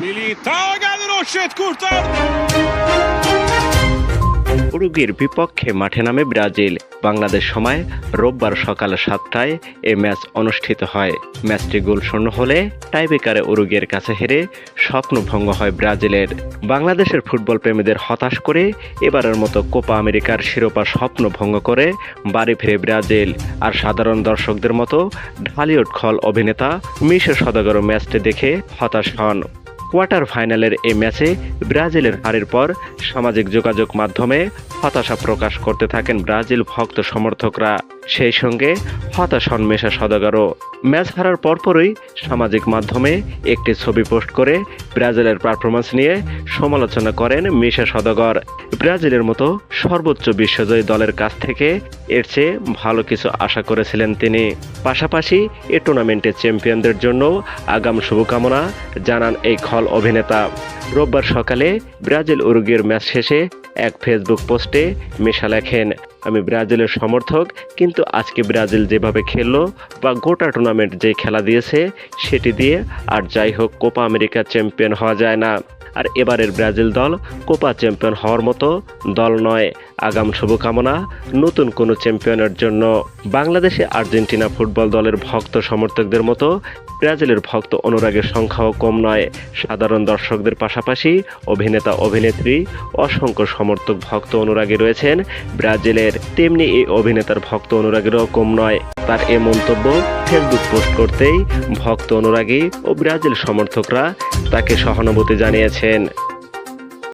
Militao geldi Roşet kurtardı. উরুগুয়ের বিপক্ষে মাঠে নামে ব্রাজিল। বাংলাদেশ সময় রোববার সকাল সাতটায় এ ম্যাচ অনুষ্ঠিত হয়। ম্যাচটি গোল শূন্য হলে টাইবেকারে উরুগুয়ের কাছে হেরে স্বপ্নভঙ্গ হয় ব্রাজিলের। বাংলাদেশের ফুটবল প্রেমীদের হতাশ করে এবারের মতো কোপা আমেরিকার শিরোপা স্বপ্ন ভঙ্গ করে বাড়ি ফিরে ব্রাজিল। আর সাধারণ দর্শকদের মতো ঢালিউড খল অভিনেতা মিশে সদাগর ম্যাচটি দেখে হতাশ হন। কোয়ার্টার ফাইনালের এই ম্যাচে ব্রাজিলের হারের পর সামাজিক যোগাযোগ মাধ্যমে হতাশা প্রকাশ করতে থাকেন ব্রাজিল ভক্ত সমর্থকরা। সেই সঙ্গে হতাশ মেশা সদাগরও। ম্যাচ হারার পরপরই সামাজিক মাধ্যমে একটি ছবি পোস্ট করে ব্রাজিলের পারফরমেন্স নিয়ে সমালোচনা করেন মিশা সদাগর। ব্রাজিলের মতো সর্বোচ্চ বিশ্বজয়ী দলের কাছ থেকে এর চেয়ে ভালো কিছু আশা করেছিলেন তিনি। পাশাপাশি এ টুর্নামেন্টের চ্যাম্পিয়নদের জন্য আগাম শুভকামনা জানান এই খল অভিনেতা। রোববার সকালে ব্রাজিল উরুগের ম্যাচ শেষে এক ফেসবুক পোস্টে মিশা লেখেন আমি ব্রাজিলের সমর্থক, কিন্তু আজকে ব্রাজিল যেভাবে খেললো বা গোটা টুর্নামেন্ট যে খেলা দিয়েছে, সেটি দিয়ে আর যাই হোক কোপা আমেরিকা চ্যাম্পিয়ন হওয়া যায় না। আর এবারের ব্রাজিল দল কোপা চ্যাম্পিয়ন হওয়ার মতো দল নয়। আগাম শুভকামনা নতুন কোনো চ্যাম্পিয়নের জন্য। বাংলাদেশে আর্জেন্টিনা ফুটবল দলের ভক্ত সমর্থকদের মতো ব্রাজিলের ভক্ত অনুরাগের সংখ্যাও কম নয়। সাধারণ দর্শকদের পাশাপাশি অভিনেতা, অভিনেত্রী, অসংখ্য সমর্থক ভক্ত অনুরাগী রয়েছেন। ব্রাজিলের তেমনি এই অভিনেতার ভক্ত অনুরাগীরও কম নয়। তার এ মন্তব্য ফেসবুক পোস্ট করতেই ভক্ত অনুরাগী ও ব্রাজিল সমর্থকরা তাকে সহানুভূতি জানিয়েছেন।